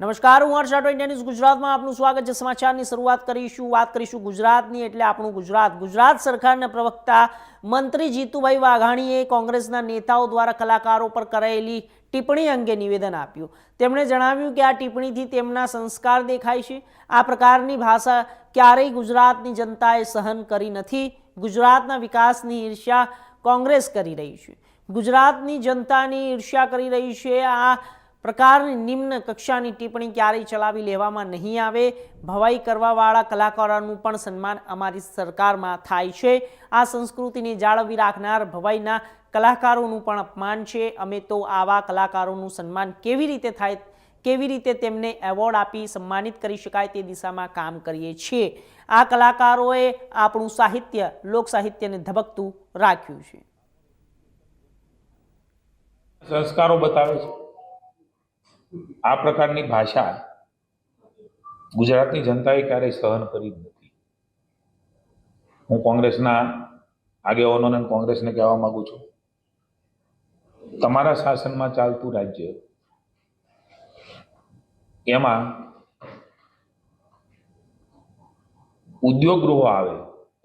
નમસ્કાર, હું હર્ષ Rathod India news ગુજરાતમાં આપનું સ્વાગત છે. સમાચારની શરૂઆત કરીશું, વાત કરીશું ગુજરાતની, એટલે આપણું ગુજરાત. ગુજરાત સરકારના પ્રવક્તા મંત્રી જીતુભાઈ વાઘાણીએ કોંગ્રેસના નેતાઓ દ્વારા કલાકારો પર કરાયેલી ટિપ્પણી અંગે નિવેદન આપ્યું. તેમણે જણાવ્યું કે આ ટિપ્પણીથી તેમના સંસ્કાર દેખાય છે. આ પ્રકારની ભાષા ક્યારેય ગુજરાતની જનતાએ સહન કરી નથી. ગુજરાતના વિકાસની ઈર્ષ્યા કોંગ્રેસ કરી રહી છે. ગુજરાતની જનતાની ઈર્ષ્યા કરી રહી છે. આ પ્રકારની નિમ્ન કક્ષાની ટિપ્પણી ક્યારેય ચલાવી લેવામાં નહીં આવે. ભવાઈ કરવાવાળા કલાકારોનું પણ સન્માન અમારી સરકારમાં થાય છે. આ સંસ્કૃતિને જાળવી રાખનાર ભવાઈના કલાકારોનું પણ અપમાન છે. અમે તો આવા કલાકારોનું સન્માન કેવી રીતે થાય, કેવી રીતે તેમને એવોર્ડ આપી સન્માનિત કરી શકાય તે દિશામાં કામ કરીએ છીએ. આ કલાકારોએ આપણું સાહિત્ય, લોક સાહિત્યને ધબકતું રાખ્યું છે. સંસ્કારો બતાવે છે. આ પ્રકારની ભાષા ગુજરાતની જનતાએ ક્યારેય સહન કરી નથી. હું કોંગ્રેસના આગેવાનોને કોંગ્રેસને કહેવા માંગુ છું, તમારા શાસનમાં ચાલતું રાજ્ય એમાં ઉદ્યોગ ગૃહો આવે,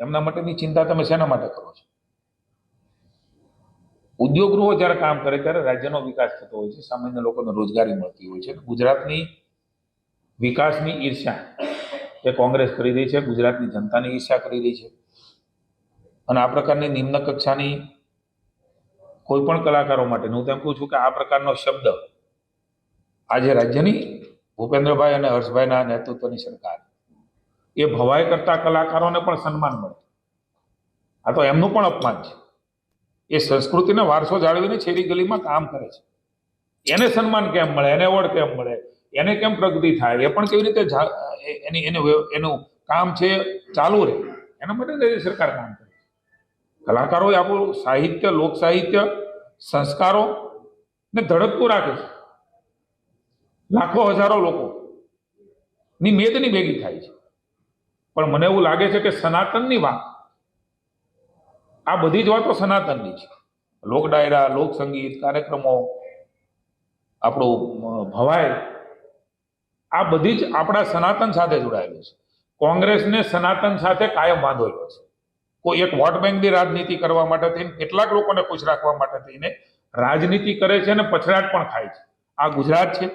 એમના માટેની ચિંતા તમે શેના માટે કરો છો? ઉદ્યોગ ગૃહો જ્યારે કામ કરે ત્યારે રાજ્યનો વિકાસ થતો હોય છે, સામાન્ય લોકોને રોજગારી મળતી હોય છે. ગુજરાતની વિકાસની ઈર્ષ્યા એ કોંગ્રેસ કરી રહી છે, ગુજરાતની જનતાની ઈર્ષ્યા કરી રહી છે. અને આ પ્રકારની નિમ્ન કક્ષાની કોઈ પણ કલાકારો માટે, હું તેમ કહું છું કે આ પ્રકારનો શબ્દ આજે રાજ્યની ભૂપેન્દ્રભાઈ અને હર્ષભાઈના નેતૃત્વની સરકાર, એ ભવાઈ કરતા કલાકારોને પણ સન્માન મળે. આ તો એમનું પણ અપમાન છે. એ સંસ્કૃતિનો વારસો જાળવીને શેરી ગલીમાં કામ કરે છે. એને સન્માન કેમ મળે? એને એવોર્ડ કેમ મળે? એને કેમ પ્રગતિ થાય? એ પણ કેવી રીતે એની, એનું એનું કામ છે ચાલુ રહે. એના માટે સરકાર કામ કરે છે. કલાકારોએ આપણું સાહિત્ય, લોક સાહિત્ય, સંસ્કારો ને ધડકતું રાખે છે. લાખો હજારો લોકો ની મેદની ભેગી થાય છે. પણ મને એવું લાગે છે કે સનાતનની વાત આ બધી જ વાતો સનાતનની છે. લોક ડાયરા, લોક સંગીત, કાર્યક્રમો, આપણું ભવાય આ બધી જ આપણા સનાતન સાથે જોડાયેલું છે. કોંગ્રેસને સનાતન સાથે કાયમ બાંધેલો છે. કોઈ એક વોટ બેંકની રાજનીતિ કરવા માટે થઈને, કેટલાક લોકોને ખુશ રાખવા માટે થઈને રાજનીતિ કરે છે અને પછડાટ પણ ખાય છે. આ ગુજરાત છે.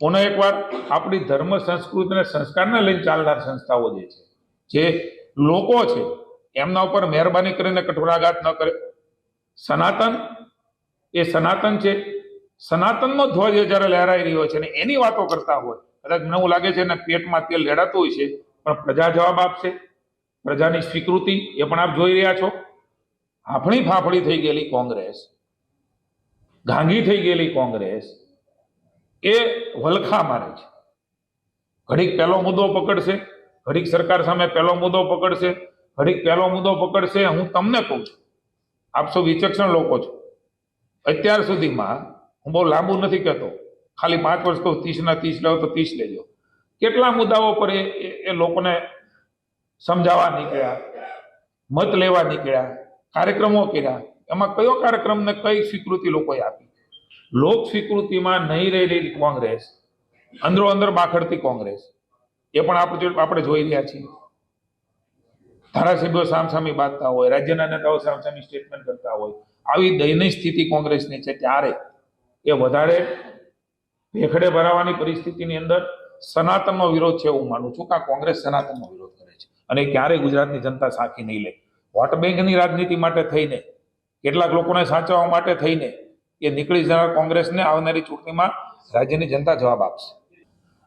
પુનઃ એકવાર આપણી ધર્મ, સંસ્કૃતિ અને સંસ્કારને લઈને ચાલનાર સંસ્થાઓ જે છે, જે લોકો છે એમના ઉપર મહેરબાની કરીને કઠોરાઘાત ન કરે. સનાતન, એ સનાતન છે. સનાતનનો ધ્વજ જ્યારે લહેરાઈ રહ્યો છે ને એની વાતો કરતા હોય, કદાચ મને એવું લાગે છે ને પેટમાં તેલ લેડાતું હોય છે, પણ પ્રજા જવાબ આપશે. પ્રજાની સ્વીકૃતિ એ પણ આપ જોઈ રહ્યા છો. હાફળી ફાફડી થઈ ગયેલી કોંગ્રેસ. ગાંધી થઈ ગયેલી કોંગ્રેસ. એ વલખા મારે છે. ઘડીક પહેલો મુદ્દો પકડશે, ઘડીક સરકાર સામે પહેલો મુદ્દો પકડશે. ઘડીક પહેલો મુદ્દો પકડશે, હું તમને કહું છું. આપ સૌ વિચક્ષણ લોકો છો. અત્યાર સુધીમાં હું બહુ લાંબુ નથી કહેતો. ખાલી પાંચ વર્ષ કહું, ત્રીસના ત્રીસ લેવો તો ત્રીસ લેજો. કેટલા મુદ્દાઓ પર એ- એ લોકોને સમજાવવા નીકળ્યા, મત લેવા નીકળ્યા, કાર્યક્રમો કર્યા, એમાં કયો કાર્યક્રમને કઈ સ્વીકૃતિ લોકોએ આપી? લોક સ્વીકૃતિમાં નહીં રહેલી કોંગ્રેસ અંદરો અંદર બાખડતી કોંગ્રેસ, એ પણ આપણે આપણે જોઈ રહ્યા છીએ. ધારાસભ્યો સામસામી બાંધતા હોય, રાજ્યના નેતાઓ સામસામી સ્ટેટમેન્ટ કરતા હોય, આવી દયનીય સ્થિતિ કોંગ્રેસની છે ત્યારે એ વધારે ભેખડે ભરાવાની પરિસ્થિતિની અંદર સનાતનનો વિરોધ છે એવું માનું છું કે આ કોંગ્રેસ સનાતનનો વિરોધ કરે છે. અને ક્યારેય ગુજરાતની જનતા સાખી નહીં લે. વોટ બેંકની રાજનીતિ માટે થઈને, કેટલાક લોકોને સાચવવા માટે થઈને એ નીકળી જનાર કોંગ્રેસને આવનારી ચૂંટણીમાં રાજ્યની જનતા જવાબ આપશે.